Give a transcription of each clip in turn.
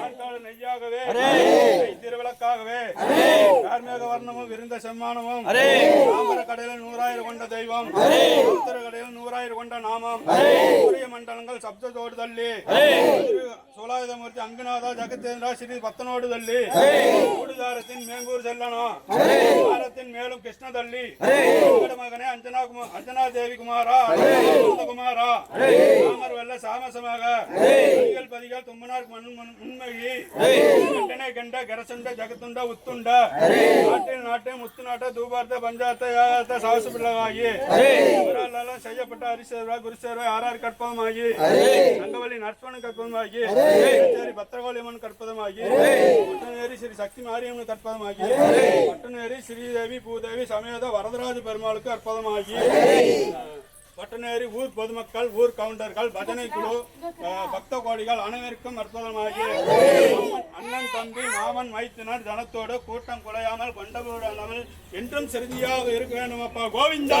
ஆற்காடு நெய்யாகவே திருவிளக்காகவே. கார்மேக வர்ணமும் விருந்த செம்மானமும். தாமர கடையில் நூறாயிரம் கொண்ட தெய்வம். கடையில் நூறாயிரம் கொண்ட நாமம். சூரிய மண்டலங்கள் சப்தத்தோடு தள்ளி. சோலாயுதமூர்த்தி அங்குநாதா ஜெகத்தேந்திரா ஸ்ரீ பத்தனோடு தள்ளி. கூடுதாரத்தின் மேங்கூர் வாரத்தின் மேலும் கிருஷ்ண தள்ளி. மகனே அஞ்சனா குமார் அஞ்சனா தேவி குமாரா. குமாரா. ராமர் வெல்ல சாமசமாக. பதிகள் தும்மனார் முன்மகி கண்டனை கண்ட அரசுண்ட ஜகத்துண்ட உத்துண்ட. நாட்டில் நாட்டு முத்து நாட்ட தூபார்த்த பஞ்சார்த்த யாத்த சாவசு பிள்ளவாகி இவரால் செய்யப்பட்ட அரிசேர்வா குருசேர்வா ஆறார் கற்பமாகி அங்கவல்லி நற்பவன் கற்பதமாகி சரி பத்திரகாளியம்மன் கற்பதமாகி ஒட்டநேரி ஸ்ரீ சக்தி மாரியம்மன் கற்பதமாகி ஒட்டநேரி ஸ்ரீதேவி பூதேவி சமேத வரதராஜ பெருமாளுக்கு அற்புதமாகி பட்டனேரி ஊர் பொதுமக்கள் ஊர் கவுண்டர்கள் பஜனை குழு பக்த கோடிகள் அனைவருக்கும் அற்புதமாகி அண்ணன் தம்பி மாமன் மைத்தினர் ஜனத்தோடு கூட்டம் குலையாமல் கொண்டபோடாமல் என்றும் சிறுதியாக இருக்க வேண்டும் அப்பா. கோவிந்தா!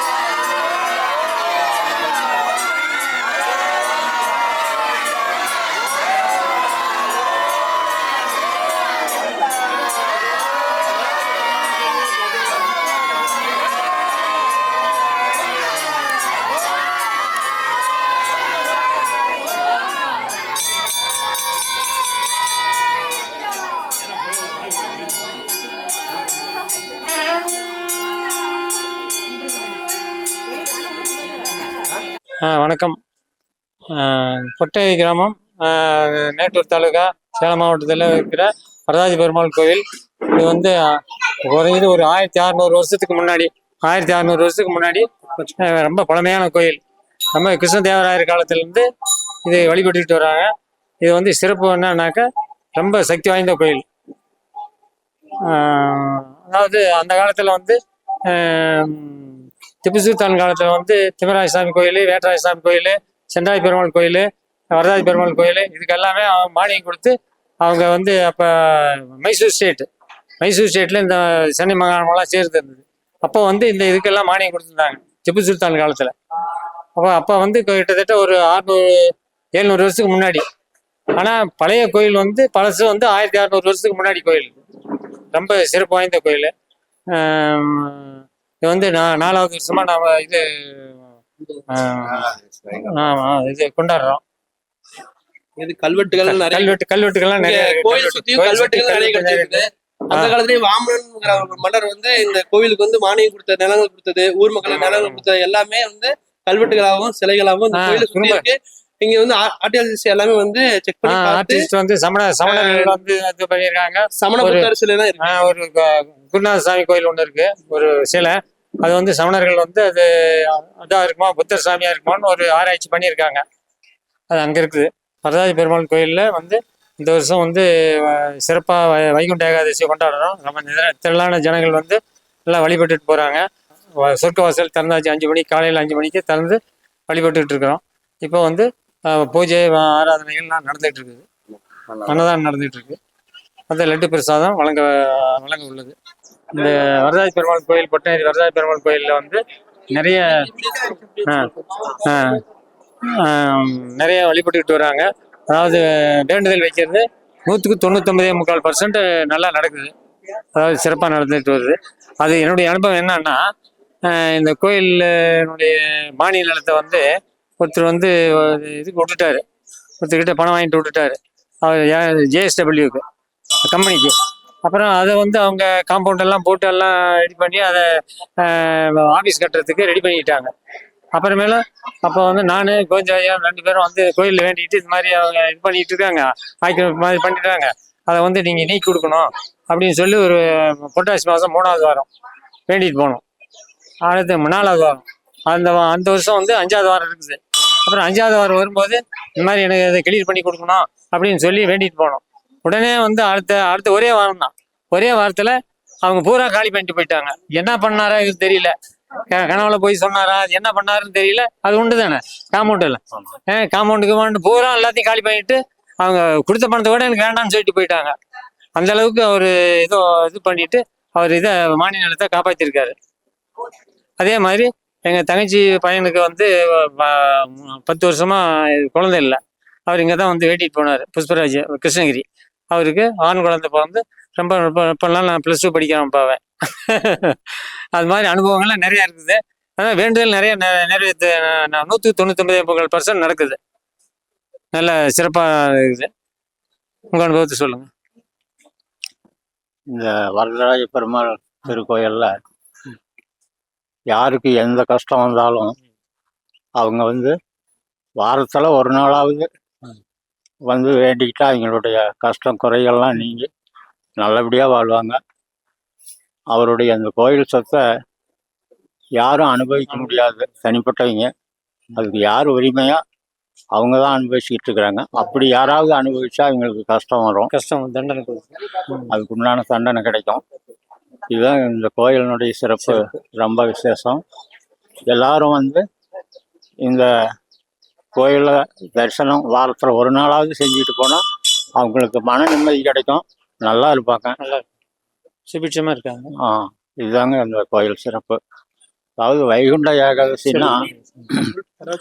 வணக்கம். பொட்டை கொட்டை கிராமம் மேட்டூர் தாலுகா சேலம் மாவட்டத்தில் இருக்கிற வரதாஜி பெருமாள் கோவில் இது வந்து குறைஞ்சது ஒரு ஆயிரத்தி அறநூறு வருஷத்துக்கு முன்னாடி ஆயிரத்தி அறநூறு வருஷத்துக்கு முன்னாடி ரொம்ப பழமையான கோயில். நம்ம கிருஷ்ணதேவராயர் காலத்திலேருந்து இது வழிபட்டுக்கிட்டு வராங்க. இது வந்து சிறப்பு என்னன்னாக்கா ரொம்ப சக்தி வாய்ந்த கோயில். அதாவது அந்த காலத்தில் வந்து திப்பு சுல்தான் காலத்தில் வந்து திம்மராய சாமி கோயில் வேட்டராய சாமி கோயில் சென்றாய் பெருமாள் கோயில் வரதாஜி பெருமாள் கோயில் இதுக்கு எல்லாமே அவங்க மானியம் கொடுத்து அவங்க வந்து அப்போ மைசூர் ஸ்டேட் மைசூர் ஸ்டேட்டில் இந்த சென்னை மாகாணமெல்லாம் சேர்ந்து இருந்தது அப்போ வந்து இந்த இதுக்கெல்லாம் மானியம் கொடுத்துருந்தாங்க திப்பு சுல்தான் காலத்தில். அப்போ அப்போ வந்து கிட்டத்தட்ட ஒரு ஆறுநூறு எழுநூறு வருஷத்துக்கு முன்னாடி. ஆனால் பழைய கோயில் வந்து பழசு வந்து ஆயிரத்தி அறநூறு வருஷத்துக்கு முன்னாடி கோயில். ரொம்ப சிறப்பு வாய்ந்த கோயில். இது வந்து நா- நாலாவது வருஷமா நாம இது இது கொண்டாடுறோம். இது கல்வெட்டுகள் நிறைய கல்வெட்டு கல்வெட்டுகள்லாம் நிறைய. கோயில் சுத்தியும் கோயில் கல்வெட்டுகள் சுத்தி நிறைய கல்வெட்டு நிறைய கிடைச்சிருக்கு. அந்த காலத்துலயே வாமனன்ங்கிற மன்னர் வந்து இந்த கோவிலுக்கு வந்து மானியம் கொடுத்த நிலங்கள் கொடுத்தது ஊர் மக்களுக்கு நிலங்கள் கொடுத்தது எல்லாமே வந்து கல்வெட்டுகளாகவும் சிலைகளாகவும் இந்த கோயிலை சுத்தி இங்க வந்து ஆர்டிஎல்சி எல்லாமே வந்து செக் பண்ணி ஆர்டிஸ்ட் வந்து சமண சமணர்கள் வந்து இது பண்ணியிருக்காங்க. சமண ஒரு- புத்தர் சிலை தான் ஒரு குருநாத சாமி கோயில் ஒன்று இருக்கு ஒரு சிலை. அது வந்து சமணர்கள் வந்து அது அதா இருக்குமா புத்தர் சாமியா இருக்குமான்னு ஒரு ஆராய்ச்சி பண்ணியிருக்காங்க. அது அங்க இருக்குது. வரதாஜி பெருமாள் கோயில்ல வந்து இந்த வருஷம் வந்து அஹ், சிறப்பா வை- வைகுண்ட ஏகாதசி கொண்டாடுறோம். நம்ம திரளான ஜனங்கள் வந்து எல்லாம் வழிபட்டுட்டு போறாங்க. வ- சொர்க்க வாசல் திறந்தாச்சு அஞ்சு மணிக்கு காலையில் அஞ்சு மணிக்கு திறந்து வழிபட்டுட்டு இருக்கிறோம். இப்போ வந்து பூஜை ஆராதனைகள்லாம் நடந்துட்டு இருக்குது. அன்னதானம் நடந்துட்டு இருக்கு. அந்த லட்டு பிரசாதம் வழங்க வழங்க உள்ளது. இந்த வரதாஜி பெருமாள் கோயில் பொட்டேரி வரதாஜி பெருமாள் கோயிலில் வந்து நிறைய நிறைய வழிபட்டுக்கிட்டு வராங்க. அதாவது வேண்டுதல் வைக்கிறது நூற்றுக்கு தொண்ணூத்தொம்பதே முக்கால் பர்சன்ட் நல்லா நடக்குது. அதாவது சிறப்பாக நடந்துட்டு வருது. அது என்னுடைய அனுபவம் என்னன்னா இந்த கோயிலினுடைய மானிய நிலத்தை வந்து ஒருத்தர் வந்து இதுக்கு விட்டுட்டாரு. ஒருத்தர்கிட்ட பணம் வாங்கிட்டு விட்டுட்டாரு. அவர் ஜேஎஸ்டபிள்யூக்கு கம்பெனிக்கு. அப்புறம் அதை வந்து அவங்க காம்பவுண்ட் எல்லாம் போட்டு எல்லாம் ரெடி பண்ணி அதை ஆஃபீஸ் கட்டுறதுக்கு ரெடி பண்ணிக்கிட்டாங்க அப்புறமேல அப்போ வந்து நான் கோவிந்த ரெண்டு பேரும் வந்து கோயிலில் வேண்டிக்கிட்டு இது மாதிரி அவங்க இது பண்ணிட்டு இருக்காங்க. ஆய்க்கு மாதிரி பண்ணிட்டாங்க. அதை வந்து நீங்கள் நீக்கி கொடுக்கணும் அப்படின்னு சொல்லி ஒரு புரட்டாசி மாதம் மூணாவது வாரம் வேண்டிட்டு போனோம். அடுத்து நாலாவது வாரம். அந்த வா- அந்த வருஷம் வந்து அஞ்சாவது வாரம் இருக்குது. அப்புறம் அஞ்சாவது வாரம் வரும்போது இந்த மாதிரி எனக்கு அதை கிளியர் பண்ணி கொடுக்கணும் அப்படின்னு சொல்லி வேண்டிட்டு போனோம். உடனே வந்து அடுத்த அடுத்த ஒரே வாரம் தான் ஒரே வாரத்தில் அவங்க பூரா காலி பண்ணிட்டு போயிட்டாங்க. என்ன பண்ணாரா இது தெரியல. கனவுல போய் சொன்னாரா? அது என்ன பண்ணாருன்னு தெரியல. அது உண்டு தானே காம்பவுண்டில் காம்பவுண்டுக்கு வந்து பூரா எல்லாத்தையும் காலி பண்ணிட்டு அவங்க கொடுத்த பணத்தை கூட எனக்கு வேண்டாம்னு சொல்லிட்டு போயிட்டாங்க. அந்த அளவுக்கு அவர் ஏதோ இது பண்ணிட்டு அவர் இதை மானிய நிலத்தை காப்பாற்றிருக்காரு அதே மாதிரி எங்கள் தங்கச்சி பையனுக்கு வந்து பத்து வருஷமா குழந்தை இல்லை. அவர் இங்கே தான் வந்து வேட்டிட்டு போனார். புஷ்பராஜ் கிருஷ்ணகிரி. அவருக்கு ஆண் குழந்தை பிறந்து ரொம்ப ரொம்ப இப்போல்லாம் நான் ப்ளஸ் டூ படிக்கிறேன் பாவேன். அது மாதிரி அனுபவங்கள்லாம் நிறையா இருக்குது. ஆனால் வேண்டுதல் நிறைய நெ- நிறைவேற்று நூற்றி தொண்ணூத்தொம்பது பர்சன்ட் நடக்குது. நல்ல சிறப்பாக இருக்குது. உங்கள் அனுபவத்தை சொல்லுங்கள் இந்த வரதராஜ பெருமாள் திருக்கோயிலில் யாருக்கு எந்த கஷ்டம் வந்தாலும் அவங்க வந்து வாரத்தில் ஒரு நாளாவது வந்து வேண்டிக்கிட்டா அவங்களுடைய கஷ்டம் குறைகள்லாம் நீங்கி நல்லபடியா வாழ்வாங்க. அவருடைய அந்த கோயில் சொத்தை யாரும் அனுபவிக்க முடியாது. தனிப்பட்டவங்க. அதுக்கு யார் உரிமையா அவங்க தான் அனுபவிச்சுக்கிட்டு இருக்கிறாங்க. அப்படி யாராவது அனுபவிச்சா அவங்களுக்கு கஷ்டம் வரும். கஷ்டம் தண்டனை அதுக்கு உண்டான தண்டனை கிடைக்கும். இதுதான் இந்த கோயிலினுடைய சிறப்பு. ரொம்ப விசேஷம். எல்லாரும் வந்து இந்த கோயிலை தரிசனம் வாரத்தில் ஒரு நாளாவது செஞ்சுட்டு போனால் அவங்களுக்கு மன நிம்மதி கிடைக்கும். நல்லா இருப்பாங்க. சுபிட்சமாக இருக்காங்க. ஆ இதுதாங்க இந்த கோயில் சிறப்பு. அதாவது வைகுண்ட ஏகாதசின்னா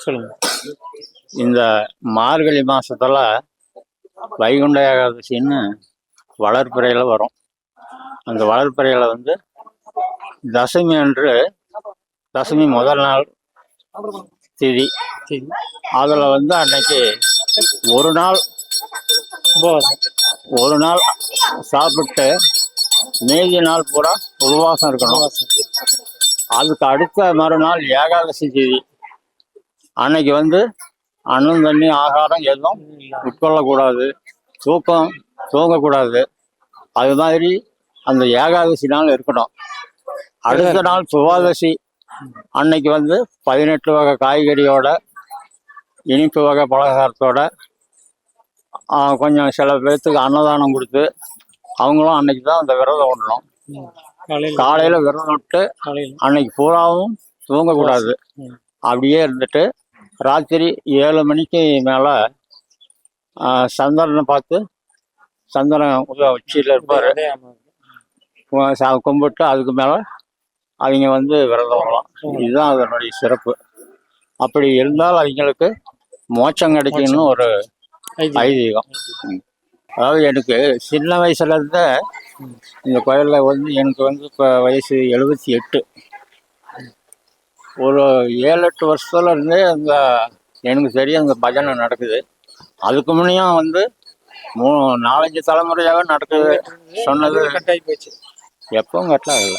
சொல்லுங்க. இந்த மார்கழி மாசத்துல வைகுண்ட ஏகாதசின்னு வளர்பிறையில வரும். அந்த வளர்பிறையில வந்து தசமி அன்று தசமி முதல் நாள் திதி. அதில் வந்து அன்னைக்கு ஒரு நாள் ஒரு நாள் சாப்பிட்டு மீதி நாள் பூரா உபவாசம் இருக்கணும். அதுக்கு அடுத்த மறுநாள் ஏகாதசி திதி. அன்னைக்கு வந்து அன்னம் தண்ணி ஆகாரம் எதுவும் உட்கொள்ளக்கூடாது. தூக்கம் தூங்கக்கூடாது. அது மாதிரி அந்த ஏகாதசி நாள் இருக்கணும். அடுத்த நாள் சுவாதசி. அன்னைக்கு வந்து பதினெட்டு வகை காய்கறியோட இனிப்பு வகை பலகாரத்தோட கொஞ்சம் சில பேர்த்துக்கு அன்னதானம் கொடுத்து அவங்களும் அன்னைக்கு தான் அந்த விரதம் விடணும். காலையில். விரதம் விட்டு அன்னைக்கு பூராவும் தூங்கக்கூடாது. அப்படியே இருந்துட்டு ராத்திரி ஏழு மணிக்கு மேல சந்திரனை பார்த்து சந்திரன் உச்சியில இருப்பாரு. கும்பிட்டு அதுக்கு மேல அவங்க வந்து விரதம் வரலாம் இதுதான் அதனுடைய சிறப்பு. அப்படி இருந்தால் அவங்களுக்கு மோட்சம் கிடைக்கும்னு ஒரு ஐதீகம். அதாவது எனக்கு சின்ன வயசுல இருந்தே இந்த கோயில்ல வந்து எனக்கு வந்து இப்போ வயசு எழுபத்தி எட்டு. ஒரு ஏழு எட்டு வருஷத்துல இருந்தே அந்த எனக்கு தெரியும் அந்த பஜனை நடக்குது. அதுக்கு முன்னையும் வந்து மூ நாலஞ்சு தலைமுறையாக நடக்குது சொன்னது. எப்பவும் கட்டாகல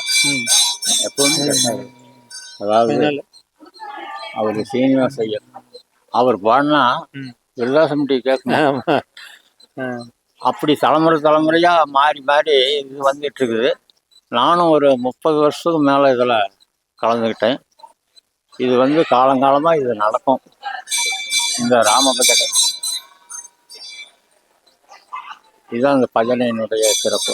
எப்பவுமே கட்டாகல அதாவது அவர் சீனிவாச ஐயர். அவர் பாடினா. வில்லாசம் டீ கேட்கணும். அப்படி தலைமுறை தலைமுறையா மாறி மாறி இது வந்துட்டு இருக்குது நானும் ஒரு முப்பது வருஷத்துக்கு மேல இதுல கலந்துக்கிட்டேன். இது வந்து காலங்காலமா இது நடக்கும். இந்த ராமபஜனை. இதுதான் இந்த பஜனையினுடைய சிறப்பு.